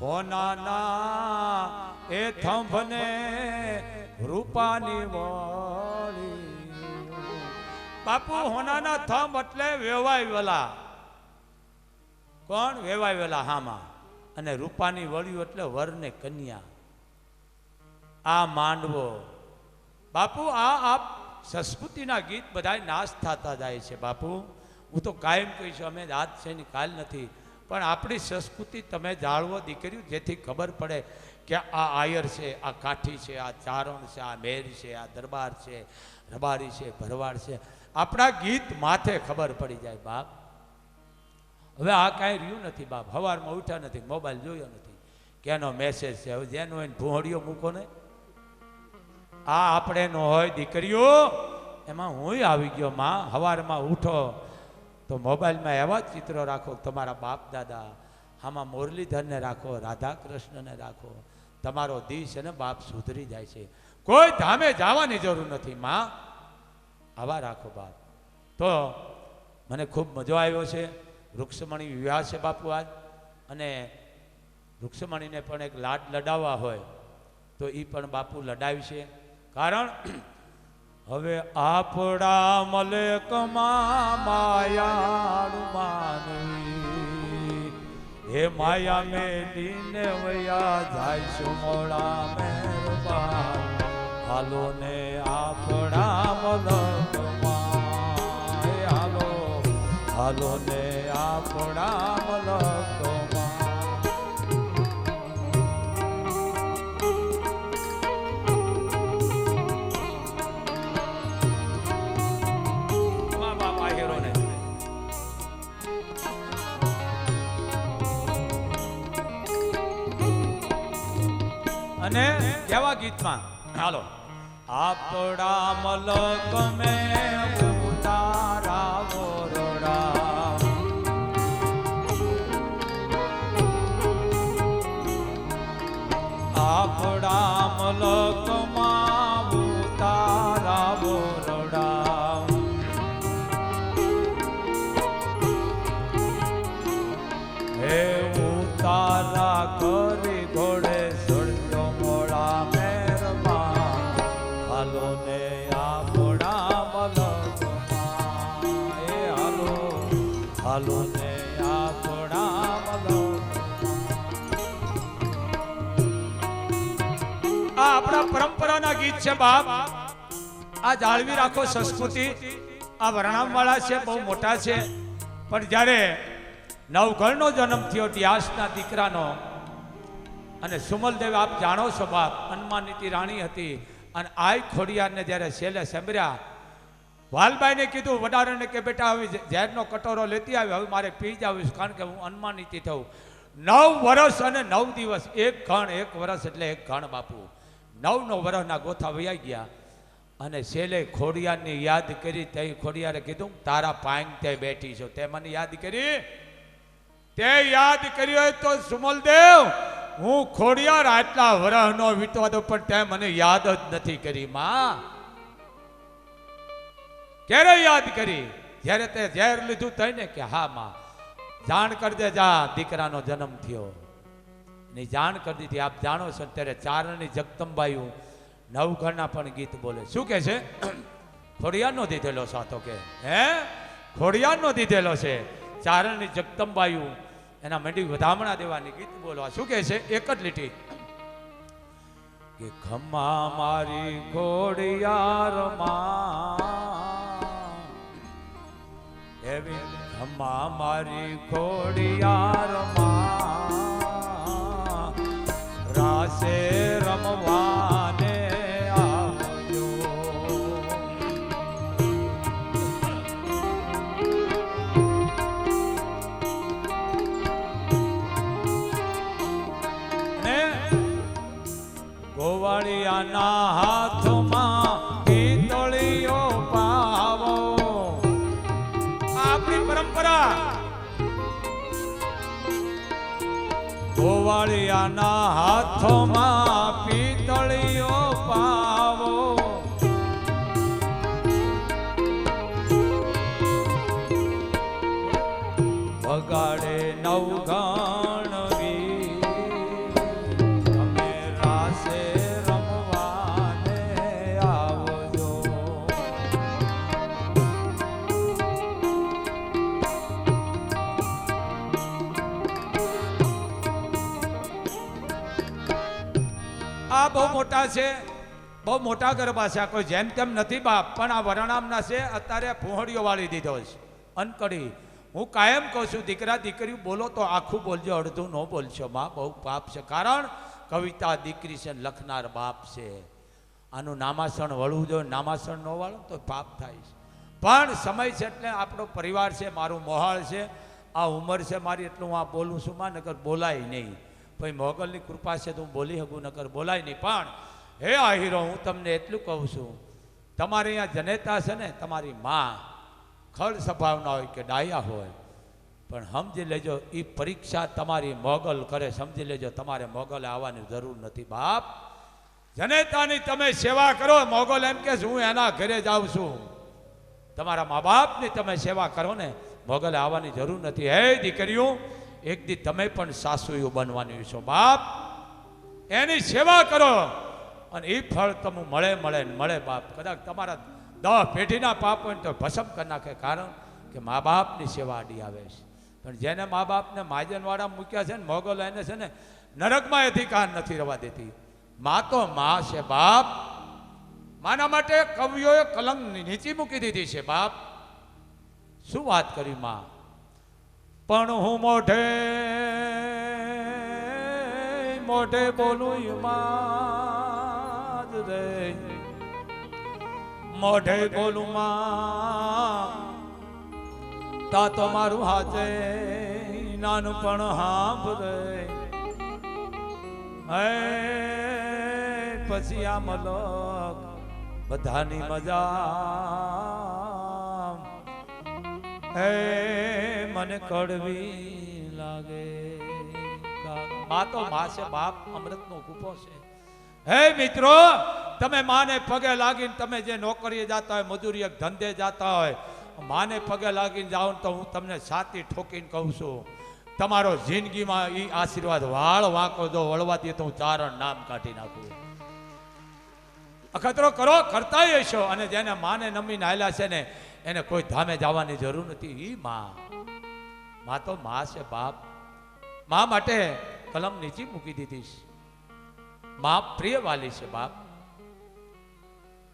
હોનાના એ થંભને રૂપાની વળી. બાપુ, હોનાના થંભ એટલે વેવાય વેલા. કોણ? વેવાય વેલા હામાં. અને રૂપાની વળ્યું એટલે વર ને કન્યા. આ માંડવો. બાપુ, આ આપ સંસ્કૃતિના ગીત બધાય નાશ થતા જાય છે બાપુ. હું તો કાયમ કહીશ, અમે આજ છે ને કાલ નથી. પણ આપણી સંસ્કૃતિ તમે જાળવો દીકરીઓ, જેથી ખબર પડે કે આ આયર છે, આ કાઠી છે, આ ચારણ છે, આ મેર છે, આ દરબાર છે, રબારી છે, ભરવાડ છે. આપણા ગીત માથે ખબર પડી જાય, બાપ. હવે આ કાંઈ રહ્યું નથી, બાપ. સવારમાં ઉઠ્યા નથી, મોબાઈલ જોયો નથી. કેનો મેસેજ છે? હવે જેનો હોય ભૂંહળીઓ મૂકો ને. આ આપણે નો હોય, દીકરીઓ. એમાં હું આવી ગયો, માં. સવારમાં ઉઠો. તો મોબાઈલમાં એવા ચિત્રો રાખો તમારા બાપ દાદા, આમાં મુરલીધરને રાખો રાધા કૃષ્ણને રાખો, તમારો દીશ અને બાપ સુધરી જાય છે. કોઈ ધામે જવાની જરૂર નથી, માં. આવા રાખો બાપ. તો મને ખૂબ મજો આવ્યો છે. વૃક્ષમણી વિવાહ છે બાપુ આજ. અને વૃક્ષમણીને પણ એક લાડ લડાવવા હોય, તો એ પણ બાપુ લડાવશે. કારણ હવે આપણા મલેકમાં માયાળુ માનવી હે માયા મેલીને વયા જાય સુમોળા મહેરબાન હાલો ને આપણા મલકમાં. હાલો. હાલો ને આપણા મલકમાં. અને કેવા ગીતમાં. હાલો. આપડા મલક મે ઉતારા વોરડા આપણા મલકમાં ને આપણા આ આપણા પરંપરાના ગીત છે, બાપ. આ જાળવી રાખો સંસ્કૃતિ. આ વર્ણામવાળા છે, બહુ મોટા છે. પણ જ્યારે નવઘણનો જન્મ થયો વ્યાસના દીકરાનો, અને સુમલદેવ આપ જાણો છો, બાપ હનુમાનીતિ રાણી હતી, અને આય ખોડિયારને જ્યારે છેલ્લે સંભળ્યા વાલબાઈને કીધું, વડારાને કે બેટા, હવે ઝેરનો કટોરો લેતી આવી હવે મારે પી જ આવીશ, કારણ કે હું હનુમાનીતિ થવું નવ વર્ષ અને નવ દિવસ, એક ઘણ, એક વર્ષ એટલે એક ઘણ બાપુ. નવ વર્ષના ગોથા વૈયા ગયા અને છેલ્લે ખોડિયારની યાદ કરી તે ખોડિયારે કીધું, તારા પાંગ તે બેઠી છો. તે મને યાદ કરી? તે યાદ કર્યો હોય તો સુમલદેવ, હું ખોડિયાર આટલા વરહનો વીતવા દો પણ તે મને યાદ જ નથી કરી, માં. ક્યારે યાદ કરી. જ્યારે તે ઝેર લીધું ને કે, હા, માં, જાણ કરજે જા, દીકરાનો જન્મ થયો. ની જાણ કરી દીધી. આપ જાણો છો ત્યારે ચારણની જગતંબાયું નવઘરના પણ ગીત બોલે. શું કે છે? ખોડિયારનો દીધેલો સાતો કે. હે? ખોડિયારનો દીધેલો છે. ચારણની જગતંબાયું એના મંડી વધામણા દેવાની ગીત બોલવા. શું કે છે? એક જ લીટી. કે, ખમ્મા મારી ખોડિયાર માં ખમ્મા મારી ખોડિયાર માં રાસે રમવાને ગોવાળિયાના હાથમાં આ બહુ મોટા છે, બહુ મોટા ગરબા છે. કોઈ જેમ તેમ નથી બાપ, પણ આ વરણામના છે. અત્યારે ફોહડીઓ વાળી દીધો છે. અનકડી. હું કાયમ કહું છું, દીકરા, દીકરી, બોલો તો આખું બોલજો, અડધું ન બોલશો, માં બહુ પાપ છે. કારણ કવિતા દીકરી છે, લખનાર બાપ છે. આનું નામાસણ વળવું જોઈએ, નામાસણ ન વાળો તો પાપ થાય છે. પણ સમય છે એટલે આપણો પરિવાર છે, મારું મોહાળ છે, આ ઉંમર છે મારી, એટલું હું આ બોલું છું, માં, નકર બોલાય નહીં. ભાઈ, મોગલની કૃપા છે તો હું બોલી શકું, નકર બોલાય નહીં. પણ હે આહિરો, હું તમને એટલું કહું છું, તમારે અહીંયા જનેતા છે ને, તમારી માં ખળ સ્વભાવના હોય કે ડાયા હોય, પણ સમજી લેજો એ પરીક્ષા તમારી મોગલ કરે. સમજી લેજો, તમારે મોગલે આવવાની જરૂર નથી. બાપ, જનેતાની તમે સેવા કરો. મોગલ એમ કે હું એના ઘરે જાઉં છું. તમારા મા બાપની તમે સેવા કરો ને, મોગલે આવવાની જરૂર નથી. હે દીકરીઓ, એક દી તમે પણ સાસુયું બનવાની છો. બાપ, એની સેવા કરો અને એ ફળ તમને મળે મળે મળે, બાપ. કદાચ તમારા દહ પેઢીના પાપ હોય તો ભસમ કરી નાખે. કારણ કે મા બાપની સેવા અડી આવે છે. પણ જેને મા બાપને માજનવાળા મૂક્યા છે ને, મોગલ એને છે ને, નરકમાં અધિકાર નથી રવા દેતી. મા તો મા છે બાપ. માના માટે કવિઓએ કલંક નીચી મૂકી દીધી છે બાપ. શું વાત કરી માં? પણ હું મોઢે મોઢે બોલું માં રે. મોઢે બોલું, માં, તા તો મારું હાથે નાનું પણ હાંભરે હે, પછી આ મલક બધાની મજા હે, મને કડવી લાગે. મા તો મા છે, બાપ અમૃતનો કૂપો છે. હે મિત્રો તમે માને પગે લાગીને તમે જે નોકરીએ જતા હોય મજૂરી ધંધે જતા હોય, માને પગે લાગીને જાઓ તો હું તમને છાતી ઠોકીને કહું છું, તમારો જિંદગીમાં એ આશીર્વાદ વાળ વાંકો જો વળવા દે તો હું ચારણ નામ કાઢી નાખું. અખતરો કરો, કરતા હશો અને જેને માને નમીને આવેલા છે ને, એને કોઈ ધામે જવાની જરૂર નથી. એ માં. માં તો માં છે બાપ. માં માટે કલમ નીચી મૂકી દીધી છે માં પ્રિય વાલી છે બાપ.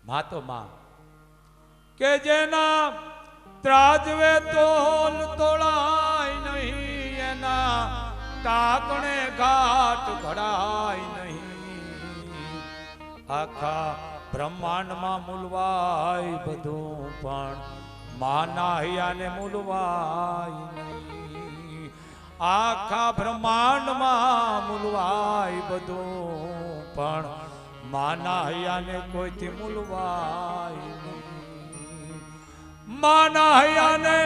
માં તો માં. કે જેના ત્રાજવે તોલ તોળાય નહીં, એના ટાકણે ઘાટ ઘડાય નહીં. આખા બ્રહ્માંડમાં મૂલવાય બધું, પણ માના હૈયાને મૂલવાય નહીં. આખા બ્રહ્માંડમાં મૂલવાય બધું, પણ માના હૈયાને કોઈથી મૂલવાય માના હૈયાને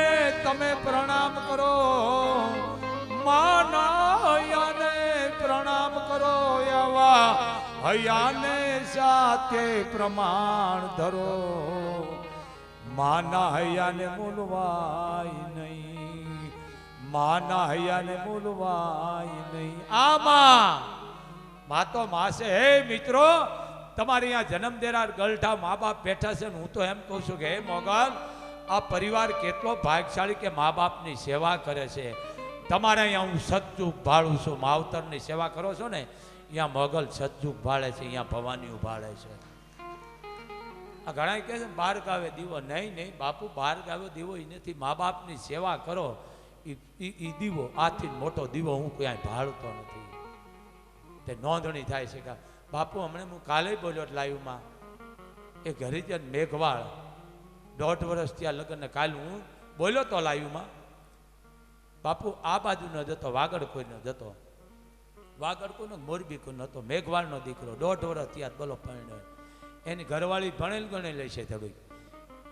તમે પ્રણામ કરો. માના હૈયાને પ્રણામ કરો એવા હૈયાને સાથે પ્રમાણ ધરો. માના હૈયાને મૂલવાય નહીં. માના હૈયાને મૂલવાય નહીં. આમાં મા તો માં છે હે મિત્રો તમારે અહીંયા જન્મ દેનાર ગલઠા મા બાપ બેઠા છે ને હું તો એમ કહું છું કે હે મોગલ, આ પરિવાર કેટલો ભાગશાળી કે મા બાપની સેવા કરે છે. તમારે અહીંયા હું સતચુક ભાળું છું. માવતરની સેવા કરો છો ને, અહીંયા મોગલ સતચુક ભાળે છે, અહીંયા ભવાની ઉભાળે છે. આ ઘણા કહે છે બાર ગાવે દીવો. નહીં નહીં, બાપુ, બાર ગાવે દીવો એ નથી મા બાપની સેવા કરો એ દીવો, આથી મોટો દીવો હું ક્યાંય ભાળતો નથી. તે નોંધણી થાય છે કે બાપુ, હમણાં હું કાલે બોલ્યો લાઈવમાં, એ હરિજન મેઘવાળ, દોઢ વર્ષ ત્યાં લગ્ન કાલ હું બોલ્યો તો લાઈવમાં. બાપુ, આ બાજુનો જતો, વાગડ કોઈનો જતો. વાગડ કોઈનો મોરબી કોઈ હતો મેઘવાળનો દીકરો, દોઢ વર્ષ ત્યાં બોલો પરણ્યો એની ઘરવાળી ભણેલ ગણેલી છે થોડીક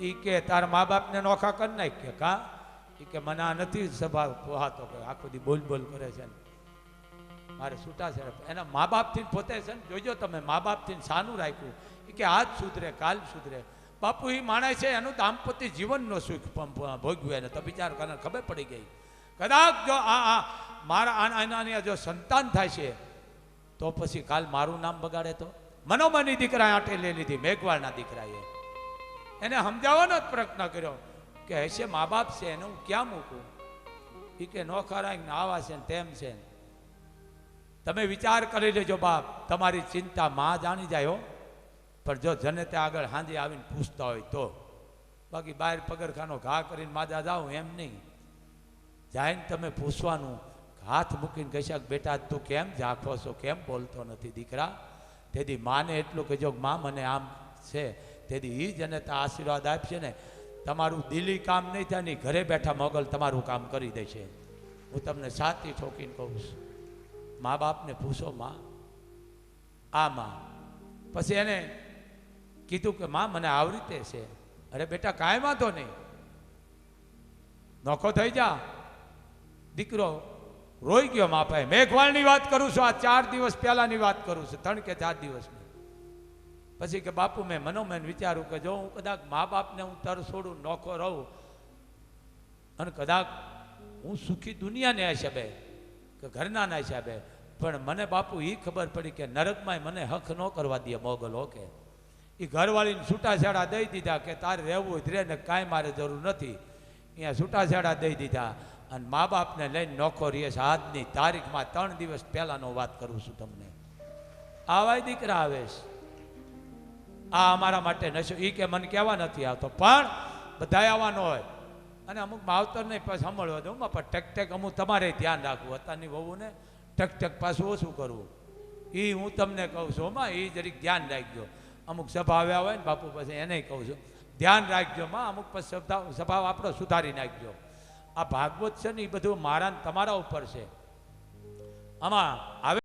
એ કે, તારા મા બાપને નોખા કરી નાખ કે? કા એ કે, મને આ નથી સ્વભાવ પોહાતો કે આખો દી બોલ બોલ કરે છે ને. મારે છૂટા છે. એના મા બાપથી પોતે છે ને જોજો તમે મા બાપથી સાનું રાખ્યું. કે આજ સુધરે, કાલ સુધરે. બાપુ એ માણસ છે એનું દાંપત્ય જીવનનો સુખ ભોગવ્યું એને. તો વિચાર કરને ખબર પડી ગઈ. કદાચ જો આ આ મારા આના જો સંતાન થાય છે, તો પછી કાલ મારું નામ બગાડે તો? મનોમની દીકરા આટે લઈ લીધી, મેઘવાળના દીકરાએ. એને સમજાવવાનો જ પ્રયત્ન કર્યો કે હશે મા બાપ છે એને હું ક્યાં મૂકું? એ કે નોખા રાખ ને આવા છે ને તેમ છે ને. તમે વિચાર કરી લેજો બાપ, તમારી ચિંતા માં જાણી જાય હો. પણ જો જનતે આગળ હાંજે આવીને પૂછતા હોય તો. બાકી બહાર પગરખાનો ઘા કરીને માજા જાઓ, એમ નહીં. જાઈને તમે પૂછવાનું, હાથ મૂકીને કહેશે બેટા, તું કેમ ઝાંખો છો? કેમ બોલતો નથી દીકરા? તેથી માને એટલું કહેજો મા મને આમ છે. તેથી એ જનતા આશીર્વાદ આપશે ને. તમારું દિલી કામ નહીં થાય ને ઘરે બેઠા મોગલ તમારું કામ કરી દેશે. હું તમને સાચી ઠોકીને કહું છું. મા બાપને પૂછો માં, આ માં? પછી એને કીધું કે, માં, મને આવી રીતે છે. અરે બેટા, કાંઈ વાંધો નહીં. નોખો થઈ જા. દીકરો, રોઈ ગયો મા ભાઈ મેઘવાળની વાત કરું છું. આ ચાર દિવસ પહેલાની વાત કરું છું. ત્રણ કે ચાર દિવસની. પછી કે, બાપુ, મેં મનોમન વિચારું કે જો હું કદાચ મા બાપને હું તર છોડું, નોખો રહું, અને કદાચ હું સુખી દુનિયાને હિસાબે કે ઘરનાના હિસાબે. પણ મને બાપુ એ ખબર પડી કે નરકમાંય મને હક ન કરવા દે મોગલ ઓકે એ ઘરવાળીને છૂટાછેડા દઈ દીધા કે તારે રહેવું જ રહે ને કાંઈ મારે જરૂર નથી. અહીંયા છૂટાછેડા દઈ દીધા. અને મા બાપને લઈને નોખો રહીએ છે. આજની તારીખમાં ત્રણ દિવસ પહેલાંનો વાત કરું છું તમને. આવાય દીકરા આવે છે. આ અમારા માટે નશો. એ કે, મને કહેવા નથી આવતો. પણ બધાય આવવાનો હોય. અને અમુક માવતરને સાંભળવા દઉં પણ ટક ટક અમુક તમારે ધ્યાન રાખવું અત્યારની વહુને ટક ટક પાછું ઓછું કરવું. એ હું તમને કહું છું માં એ જરીક ધ્યાન રાખજો. અમુક સભા આવ્યા હોય ને, બાપુ પાસે એને કહું છું, ધ્યાન રાખજો, માં, અમુક પછી સભા આપણો સુધારી નાખજો. આ ભાગવત છે ને એ બધું મારા તમારા ઉપર છે. આમાં આવે